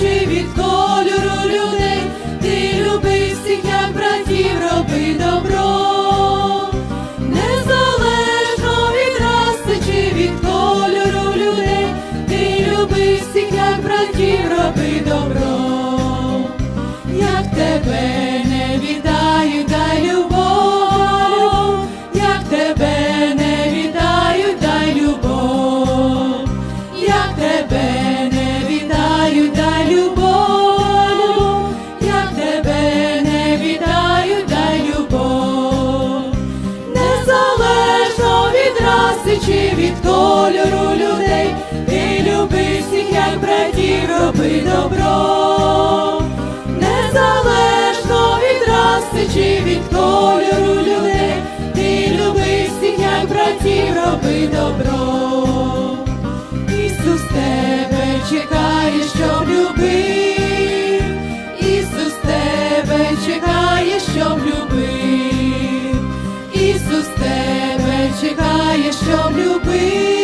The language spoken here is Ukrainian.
раси чи від кольору людей, ти люби всіх, як братів, роби добро. Незалежно від раси чи від кольору людей, ти люби всіх, як братів, роби добро, чи від кольору людей, ти люби всіх, як братів, роби добро. Ісус тебе чекає, щоб любив, Ісус тебе чекає, щоб любив. Ісус тебе чекає, щоб любив.